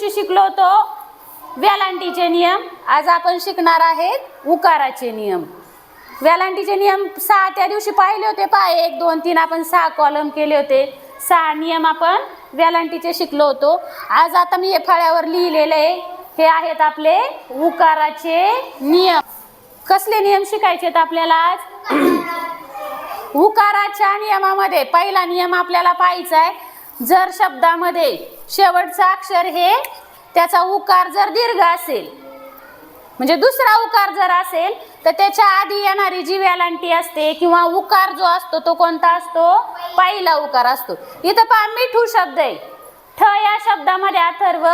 दिवशी शिकलो होतो. व्यालांटीचे नियम. आज आपण शिकणार आहेत उकाराचे नियम. व्यालांटीचे नियम सहा त्या दिवशी पाहिले होते. पहा एक दोन तीन आपण सहा कॉलम केले होते. सहा नियम आपण व्यालांटीचे शिकलो होतो. आज आता मी हे फळ्यावर लिहिलेले आहे. हे आहेत आपले उकाराचे नियम. कसले नियम शिकायचे आहेत आपल्याला आज? उकाराच्या नियमामध्ये पहिला नियम आपल्याला पाहायचा आहे. जर शब्दामध्ये शेवटचं अक्षर हे त्याचा उकार जर दीर्घ असेल म्हणजे दुसरा उकार जर असेल तर त्याच्या आधी येणारी जी वेलांटी असते किंवा उकार जो असतो तो कोणता असतो? पहिला उकार असतो. इथं पहा मिठू शब्द आहे. ठ या शब्दामध्ये अथर्व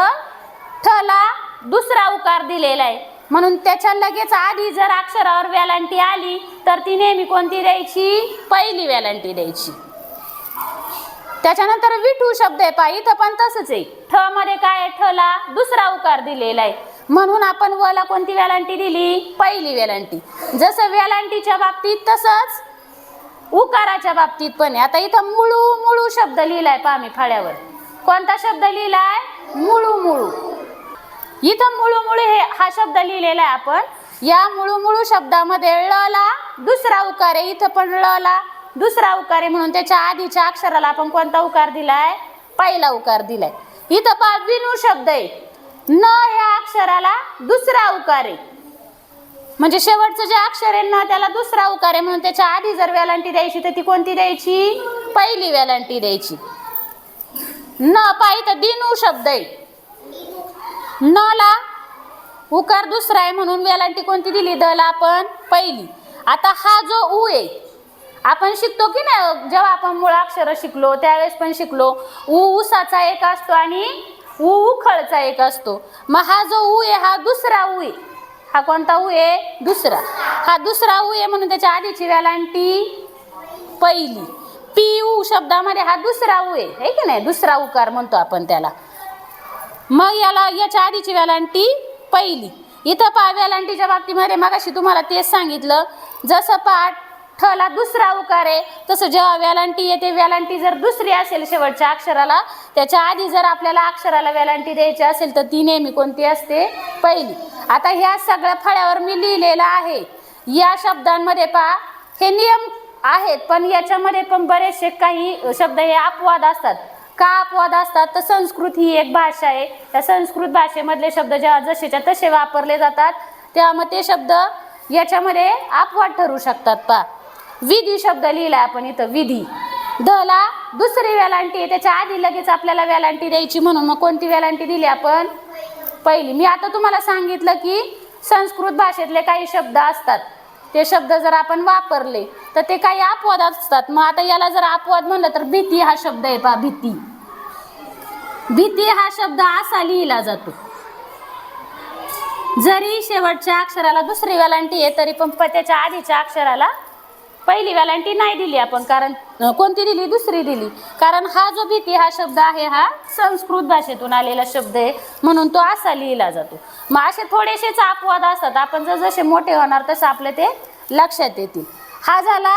ठला दुसरा उकार दिलेला आहे. म्हणून त्याच्या लगेच आधी जर अक्षरावर वेलांटी आली तर ती नेहमी कोणती द्यायची? पहिली वेलांटी द्यायची. त्याच्यानंतर विठू शब्द आहे पहा इथं पण तसंच आहे. ठ मध्ये काय आहे? ठला दुसरा उकार दिलेला आहे. म्हणून आपण वला कोणती वेलांटी दिली? पहिली वेलांटी जसं वेलांटीच्या बाबतीत तसंच उकाराच्या बाबतीत पण आहे. आता इथं मुळू मुळू शब्द लिहिलाय पहा मी फळ्यावर कोणता शब्द लिहिलाय? मुळू मुळू. इथं मुळू मुळू हे हा शब्द लिहिलेला आहे आपण. या मुळू मुळू शब्दामध्ये ळ ला दुसरा उकार आहे. इथं पण ळ ला. दुसरा उकार आहे म्हणून त्याच्या आधीच्या अक्षराला आपण कोणता उकार दिलाय? पहिला उकार दिलाय. इथं पहा विनू शब्द आहे. न ह्या अक्षराला दुसरा उकार आहे. म्हणजे शेवटचं जे अक्षर आहे ना त्याला दुसरा उकार आहे म्हणून त्याच्या आधी जर वेलांटी द्यायची तर ती कोणती द्यायची? पहिली वेलांटी द्यायची. न पाहि तर दिनू शब्द आहे. न ला उकार दुसरा आहे म्हणून वेलांटी कोणती दिली? द ला आपण पहिली. आता हा जो ऊ आहे आपण शिकतो की नाही? जेव्हा आपण मुळाक्षर शिकलो त्यावेळेस पण शिकलो. उ उसाचा एक असतो आणि उ उखळचा एक असतो. मग हा जो उ आहे हा दुसरा उ आहे. हा कोणता उ आहे? दुसरा. हा दुसरा उ आहे म्हणून त्याच्या आधीची वॅलांटी पहिली. पी ऊ शब्दामध्ये हा दुसरा उ आहे. है की नाही? दुसरा उकार म्हणतो आपण त्याला. मग याला याच्या आधीची वेलांटी पहिली. इथं पहा वेलांटीच्या बाबतीमध्ये मगाशी तुम्हाला तेच सांगितलं. जसं पाठ ठला दुसरा उकार आहे. तसं जेव्हा वेलांटी येते वेलांटी जर दुसरी असेल शेवटच्या अक्षराला त्याच्या आधी जर आपल्याला अक्षराला वेलांटी द्यायची असेल तर ती नेहमी कोणती असते? पहिली. आता ह्या सगळ्या फळ्यावर मी लिहिलेलं आहे. या शब्दांमध्ये पहा हे नियम आहेत पण याच्यामध्ये पण बरेचसे काही शब्द हे अपवाद असतात. का अपवाद असतात? तर संस्कृत ही एक भाषा आहे. त्या संस्कृत भाषेमधले शब्द जेव्हा जसेच्या तसे वापरले जातात तेव्हा मग ते शब्द याच्यामध्ये अपवाद ठरू शकतात पा विधी शब्द लिहिला आपण इथं विधी. धला दुसरी वेलांटी आहे त्याच्या आधी लगेच आपल्याला वेलांटी द्यायची म्हणून मग कोणती वेलांटी दिली आपण? पहिली. मी आता तुम्हाला सांगितलं की संस्कृत भाषेतले काही शब्द असतात. ते शब्द जर आपण वापरले तर ते काही अपवाद असतात. मग आता याला जर अपवाद म्हणलं तर भीती हा शब्द आहे पहा भीती. भीती हा शब्द असा लिहिला जातो. जरी शेवटच्या अक्षराला दुसरी वेलांटी आहे तरी पण प- त्याच्या आधीच्या अक्षराला पहिली वेलांटी नाही दिली आपण कारण कोणती दिली? दुसरी दिली. कारण हा जो भीती हा शब्द आहे हा संस्कृत भाषेतून आलेला शब्द आहे म्हणून तो असा लिहिला जातो. मग असे थोडेसेच अपवाद असतात. आपण जर जसे मोठे होणार तसं आपले ते लक्षात येतील. हा झाला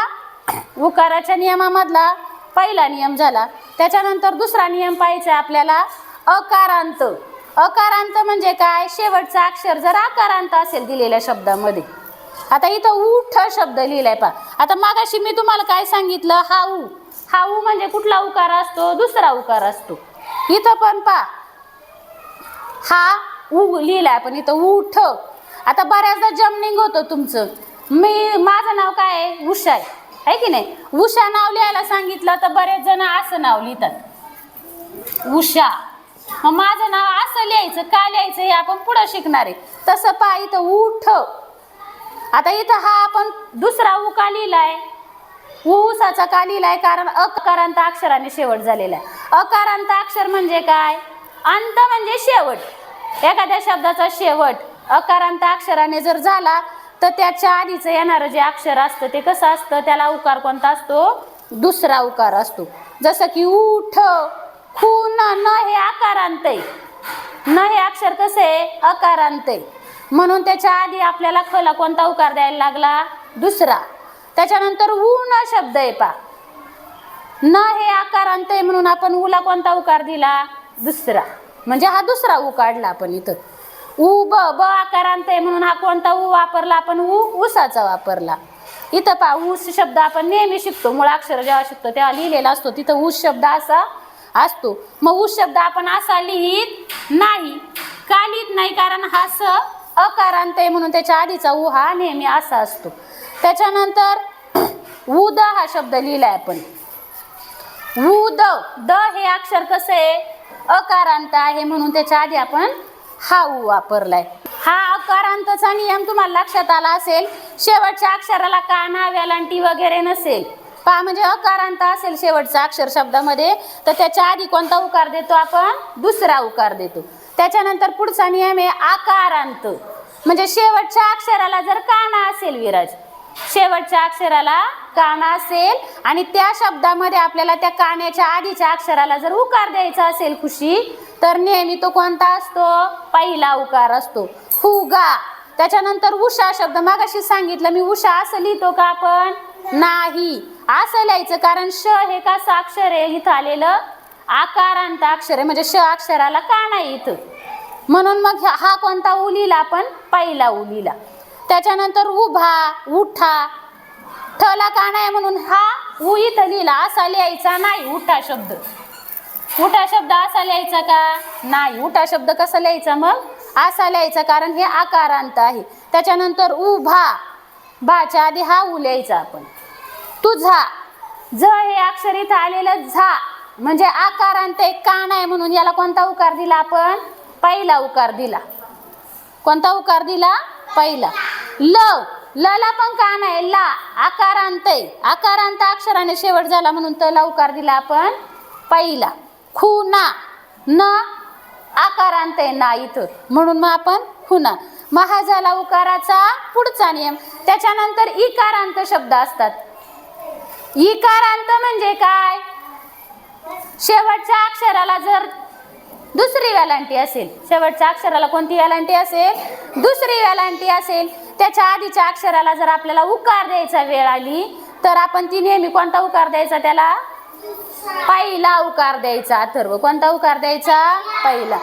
उकाराच्या नियमामधला पहिला नियम झाला. त्याच्यानंतर दुसरा नियम पाहायचा आपल्याला अकारांत. अकारांत म्हणजे काय? शेवटचा अक्षर जर अकारांत असेल दिलेल्या शब्दामध्ये. आता इथं उठ शब्द लिहिलाय पा आता मागाशी मी तुम्हाला काय सांगितलं? हाऊ. हाऊ म्हणजे कुठला उकार असतो? दुसरा उकार असतो. इथं पण पा हा उ लिहिलाय पण इथं उठ. आता बऱ्याचदा जमनिंग होतं तुमचं. मी माझं नाव काय आहे? उषा आहे. की नाही? उषा नाव लिहायला सांगितलं तर बरेच जण असं नाव लिहितात. उषा. मग माझं नाव असं लिहायचं? का लिहायचं हे आपण पुढं शिकणार आहे. तसं पहा इथं उठ. आता इथं हा आपण दुसरा उ का लिहिलाय? ऊसाचा का लिहिलाय? कारण अकारांत अक्षराने शेवट झालेला आहे. अकारांत अक्षर म्हणजे काय? अंत म्हणजे शेवट. एखाद्या शब्दाचा शेवट अकारांत अक्षराने जर झाला तर त्याच्या आधीचं येणारं जे अक्षर असतं ते कसं असतं? त्याला उकार कोणता असतो? दुसरा उकार असतो. जसं की उठ खून न हे आकारांत आहे न हे अक्षर कसं आहे? अकारांत आहे म्हणून त्याच्या आधी आपल्याला खला कोणता उकार द्यायला लागला? दुसरा. त्याच्यानंतर ऊ न शब्द आहे पा न हे आकारांत आहे म्हणून आपण उला कोणता उकार दिला? दुसरा. म्हणजे हा दुसरा उ काढला आपण इथं. ऊ ब ब आकारांत आहे म्हणून हा कोणता ऊ वापरला? आपण ऊ उसाचा वापरला. इथं पा ऊस शब्द आपण नेहमी शिकतो. मुळाक्षर जेव्हा शिकतो तेव्हा लिहिलेला असतो. तिथं ऊस शब्द असा असतो. मग ऊस शब्द आपण असा लिहित नाही. का लिहित नाही? कारण हा स अकारांत आहे म्हणून त्याच्या आधीचा उ हा नेहमी असा असतो. त्याच्यानंतर उद हा शब्द लिहिलाय आपण. उद द हे अक्षर कसं आहे? अकारांत आहे म्हणून त्याच्या आधी आपण हा उ वापरलाय. हा अकारांतचा नियम तुम्हाला लक्षात आला असेल शेवटच्या अक्षराला काना व्यालांटी वगैरे नसेल? पहा म्हणजे अकारांत असेल शेवटचा अक्षर शब्दामध्ये तर त्याच्या आधी कोणता उकार देतो आपण? दुसरा उकार देतो. त्याच्यानंतर पुढचा नियम आहे आकारांत. म्हणजे शेवटच्या अक्षराला जर काना असेल विराज शेवटच्या अक्षराला काना असेल आणि त्या शब्दामध्ये आपल्याला त्या कान्याच्या आधीच्या अक्षराला जर उकार द्यायचा असेल खुशी तर नेहमी तो कोणता असतो? पहिला उकार असतो. फुगा. त्याच्यानंतर उषा शब्द. मागाशी सांगितलं मी उषा असं लिहितो का आपण? नाही. असं लिहायचं कारण श हे का साक्षर आहे? इथं आलेलं आकारांत अक्षर आहे म्हणजे श अक्षराला का नाही इथं. म्हणून मग हा- हा कोणता उलीला आपण? पहिला उलीला. त्याच्यानंतर उभा उठा. ठला का नाही म्हणून हा उ इथं लिहिला. असा लिहायचा नाही उठा शब्द. उठा शब्द असा लिहायचा का? नाही. उठा शब्द कसा लिहायचा मग? असा लिहायचा कारण हे आकारांत आहे. त्याच्यानंतर उभा. भाच्या आधी हा उ लिहायचा आपण. तुझा. ज हे अक्षर इथं आलेलं झा. म्हणजे आकारांत ते कान आहे म्हणून याला कोणता उकार दिला आपण? पहिला उकार दिला. कोणता उकार दिला? पहिला. ल. लला पण कान आहे. ला. आकारांत आहे. आकारांत अक्षराने शेवट झाला म्हणून तला उकार दिला आपण पहिला. खुना न. आकारांत आहे ना इथं. म्हणून मग आपण खुना मग हा झाला उकाराचा पुढचा नियम. त्याच्यानंतर इकारांत शब्द असतात. इकारांत म्हणजे काय? शेवटच्या अक्षराला जर दुसरी वेलांटी असेल शेवटच्या अक्षराला कोणती वेलांटी असेल? दुसरी वेलांटी असेल. त्याच्या आधीच्या अक्षराला जर आपल्याला उकार द्यायचा वेळ आली तर आपण ती नेहमी कोणता उकार द्यायचा त्याला? पहिला उकार द्यायचा. अथर्व कोणता उकार द्यायचा? पहिला.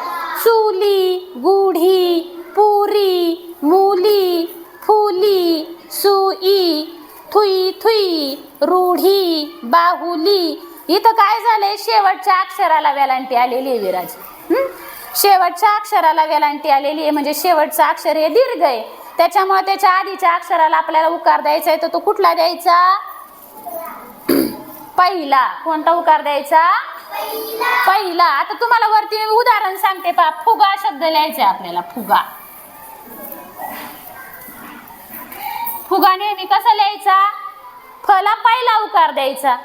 चुली गुढी पुरी मुली फुली सुई थुई थुई रूढी बाहुली इथं काय झालंय? शेवटच्या अक्षराला वेलांटी आलेली आहे विराज. शेवटच्या अक्षराला वेलांटी आलेली आहे. म्हणजे शेवटचं अक्षर हे दीर्घ आहे. त्याच्यामुळे त्याच्या आधीच्या अक्षराला आपल्याला उकार द्यायचा आहे. तर तो कुठला द्यायचा? पहिला. कोणता उकार द्यायचा? पहिला. आता तुम्हाला वरती मी उदाहरण सांगते पा फुगा शब्द लिहायचा आपल्याला. फुगा. फुगा नेहमी कसा लिहायचा? फला पहिला उकार द्यायचा.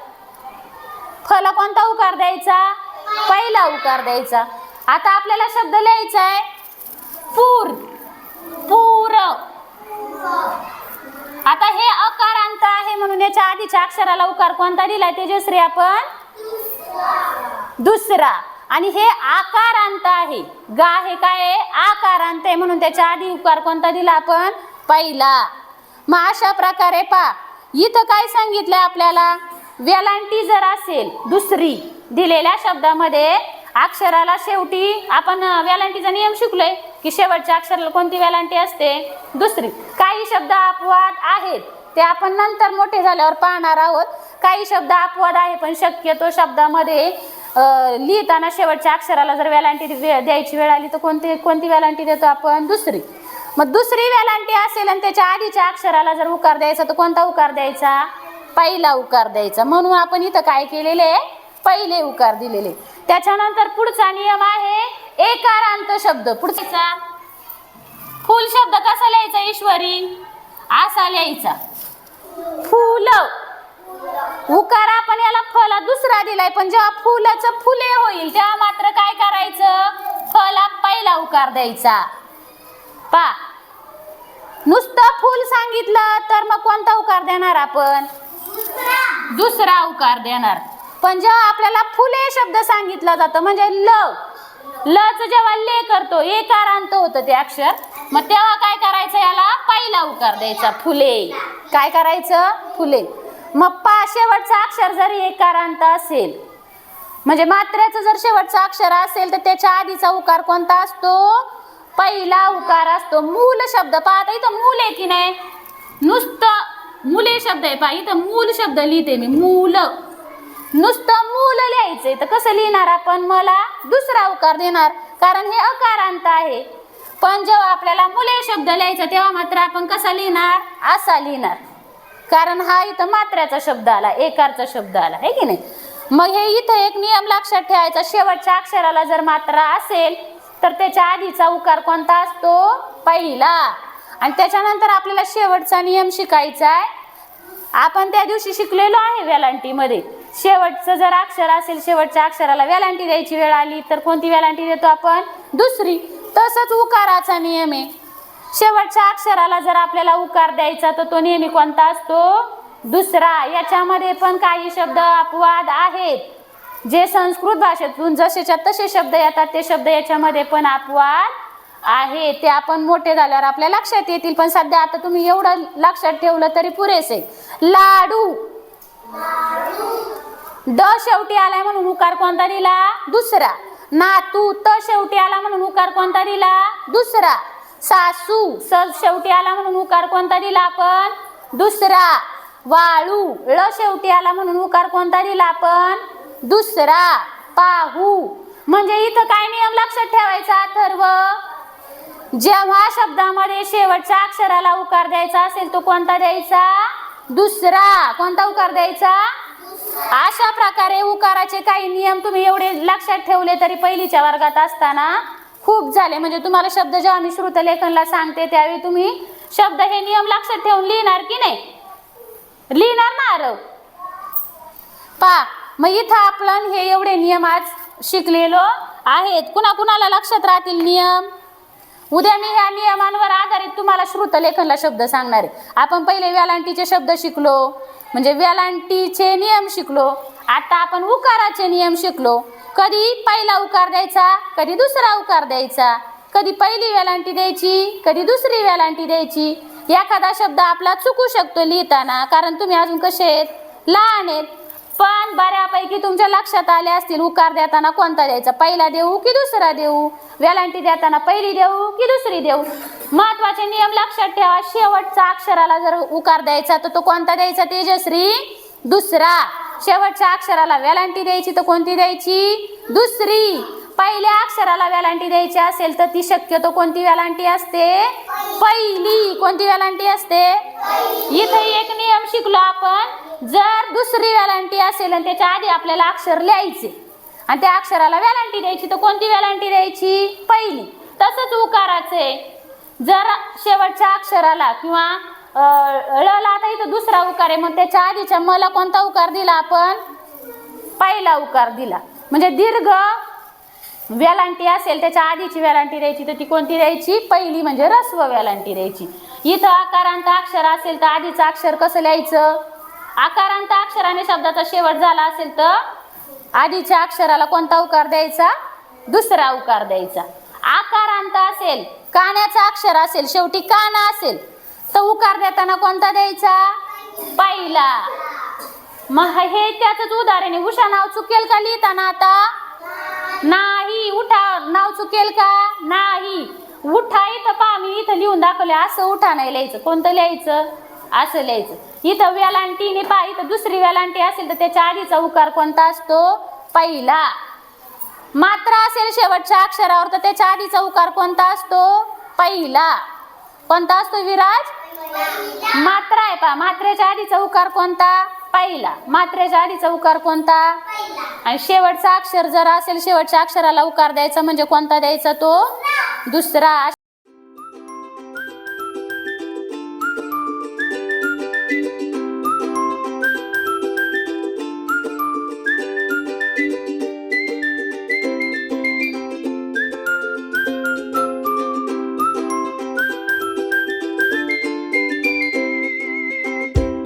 फला कोणता उकार द्यायचा? पहिला उकार द्यायचा. आता आपल्याला शब्द लिहायचा आहे पूर. पूर. आता हे अकारांत आहे म्हणून याच्या आधीच्या अक्षराला उकार कोणता दिलाय? तेजश्री आपण? दुसरा. आणि हे आकारांत आहे. गा हे काय आकार आकारांत आहे म्हणून त्याच्या आधी उकार कोणता दिला आपण? पहिला. मग अशा प्रकारे पा इथं काय सांगितलंय आपल्याला? वेलांटी जर असेल दुसरी दिलेल्या शब्दामध्ये अक्षराला शेवटी आपण वेलांटीचा नियम शिकलोय की शेवटच्या अक्षराला कोणती वेलांटी असते? दुसरी काही शब्द अपवाद आहेत ते आपण नंतर मोठे झाल्यावर पाहणार आहोत. काही शब्द अपवाद आहे पण शक्यतो शब्दामध्ये लिहिताना शेवटच्या अक्षराला जर वेलांटी द्यायची वेळ आली तर कोणती कोणती वेलांटी देतो आपण? दुसरी. मग दुसरी वेलांटी असेल आणि त्याच्या आधीच्या अक्षराला जर उकार द्यायचा तर कोणता उकार द्यायचा? पहिला उकार द्यायचा. म्हणून आपण इथं काय केलेले पहिले उकार दिलेले. त्याच्यानंतर पुढचा नियम आहे एकारांत शब्द. पुढचा. फुल शब्द कसा लिहायचा ईश्वरी? असा लिहायचा. फुल. उकार आपण याला फला दुसरा दिलाय पण जेव्हा फुलाचं फुले होईल तेव्हा मात्र काय करायचं? फला पहिला उकार द्यायचा. पा नुसतं फुल सांगितलं तर मग कोणता उकार देणार आपण? दुसरा उकार देणार. पण जेव्हा आपल्याला फुले शब्द सांगितलं जातं म्हणजे ल लच जेव्हा ले करतो एकारांत होतं ते अक्षर मग तेव्हा काय करायचं याला? पहिला उकार द्यायचा फुले. काय करायचं? फुले. मग पा शेवटचा अक्षर जरी एकारांत असेल म्हणजे मात्र्याचं जर शेवटचं अक्षर असेल तर त्याच्या आधीचा उकार कोणता असतो? पहिला उकार असतो. मूल शब्द. पाहता इथं मूल आहे की नाही? नुसतं मुले शब्द आहे पहा इथं मूल शब्द लिहिते मी मूल. नुसतं मूल लिहायचंय तर कसं लिहिणार आपण मला? दुसरा उकार देणार कारण हे अकारांत आहे. पण जेव्हा आपल्याला मुले शब्द लिहायचा तेव्हा मात्र आपण कसा लिहिणार? असा लिहिणार. कारण हा इथं मात्र्याचा शब्द आला एकारचा शब्द आला आहे की नाही? मग हे इथं एक नियम लक्षात ठेवायचा शेवटच्या अक्षराला जर मात्रा असेल तर त्याच्या आधीचा उकार कोणता असतो? पहिला. आणि त्याच्यानंतर आपल्याला शेवटचा नियम शिकायचा आहे. आपण त्या दिवशी शिकलेलो आहे वेलांटीमध्ये शेवटचं जर अक्षर असेल शेवटच्या अक्षराला वेलांटी द्यायची वेळ आली तर कोणती वेलांटी देतो आपण? दुसरी. तसंच उकाराचा नियम आहे. शेवटच्या अक्षराला जर आपल्याला उकार द्यायचा तर तो नेहमी कोणता असतो? दुसरा. याच्यामध्ये पण काही शब्द अपवाद आहेत. जे संस्कृत भाषेतून जसेच्या तसे शब्द येतात ते शब्द याच्यामध्ये पण अपवाद आहे ते आपण मोठे झाल्यावर आपल्या लक्षात येतील पण सध्या आता तुम्ही एवढं लक्षात ठेवलं तरी पुरेसे. लाडू. ड शेवटी आलाय म्हणून उकार कोणता दिला? दुसरा. नातू त शेवटी आला म्हणून उकार कोणता दिला? दुसरा. सासू स शेवटी आला म्हणून उकार कोणता दिला आपण? दुसरा. वाळू ळ शेवटी आला म्हणून उकार कोणता दिला आपण? दुसरा. पाहू. म्हणजे इथं काय नियम लक्षात ठेवायचा? अथर्व जेव्हा शब्दामध्ये शेवटच्या अक्षराला उकार द्यायचा असेल तो कोणता द्यायचा? दुसरा. कोणता उकार द्यायचा? अशा प्रकारे उकाराचे काही नियम तुम्ही एवढे लक्षात ठेवले तरी पहिलीच्या वर्गात असताना खूप झाले. म्हणजे तुम्हाला शब्द जेव्हा मी श्रुतलेखनला सांगते त्यावेळी तुम्ही शब्द हे नियम लक्षात ठेवून लिहिणार की नाही? लिहिणार ना आरव पा. मग इथं आपण हे एवढे नियम आज शिकलेलो आहेत. कुणा कुणाला लक्षात राहतील नियम? उद्या मी ह्या नियमांवर आधारित तुम्हाला श्रुतलेखनला शब्द सांगणार आहे. आपण पहिले व्यालांटीचे शब्द शिकलो म्हणजे व्यालांटीचे नियम शिकलो आता आपण उकाराचे नियम शिकलो. कधी पहिला उकार द्यायचा कधी दुसरा उकार द्यायचा कधी पहिली वेलांटी द्यायची कधी दुसरी वेलांटी द्यायची. एखादा शब्द आपला चुकू शकतो लिहिताना कारण तुम्ही अजून कसे आहेत? लहान आहेत. पण बऱ्यापैकी तुमच्या लक्षात आले असतील उकार देताना कोणता द्यायचा? पहिला देऊ की दुसरा देऊ? वेलांटी देताना पहिली देऊ की दुसरी देऊ? महत्त्वाचे नियम लक्षात ठेवा. शेवटचा अक्षराला जर उकार द्यायचा तर तो कोणता द्यायचा? तेजश्री? दुसरा. शेवटच्या अक्षराला वेलांटी द्यायची तर कोणती द्यायची? दुसरी. पहिल्या अक्षराला वेलांटी द्यायची असेल तर ती शक्यतो कोणती वेलांटी असते? पहिली. कोणती वेलांटी असते? इथे एक नियम शिकलो आपण. जर दुसरी वेलांटी असेल आणि त्याच्या आधी आपल्याला अक्षर लिहायचे आणि त्या अक्षराला वेलांटी द्यायची तर कोणती वेलांटी द्यायची? पहिली. तसंच उकाराचे. जर शेवटच्या अक्षराला किंवा अ, ळला आता इथं दुसरा उकार आहे मग त्याच्या आधीच्या मला कोणता उकार दिला आपण? पहिला उकार दिला. म्हणजे दीर्घ वेलांटी असेल त्याच्या आधीची वेलांटी द्यायची तर ती कोणती द्यायची? पहिली म्हणजे रस्व वेलांटी द्यायची. इथं आकारांत अक्षर असेल तर आधीचं अक्षर कसं लिहायचं? आकारांत अक्षराने शब्दाचा शेवट झाला असेल तर आधीच्या अक्षराला कोणता उकार द्यायचा? दुसरा उकार द्यायचा. आकारांत असेल काण्याचा अक्षर असेल शेवटी काना असेल तर उकार देताना कोणता द्यायचा? पहिला. मग हे त्याच उदाहरण आहे. उषा नाव चुकेल का लिहिताना आता? नाही. उठा. नाव चुकेल का? नाही. उठा इथं पहा. मी इथं लिहून दाखवले असं उठा नाही लिहायचं. कोणतं लिहायचं? असं लिहायचं. इथं वेलांटीने पहा इथं दुसरी वेलांटी असेल तर त्याच्या आधीचा उकार कोणता असतो? पहिला. मात्रा असेल शेवटच्या अक्षरावर तर त्याच्या आधीचा उकार कोणता असतो? पहिला. कोणता असतो विराज? मात्रा आहे पहा मात्रेच्या आधीचा उकार कोणता? पहिला. मात्रेच्या आधीचा उकार कोणता? आणि शेवटचा अक्षर जर असेल शेवटच्या अक्षराला उकार द्यायचा म्हणजे कोणता द्यायचा तो? दुसरा.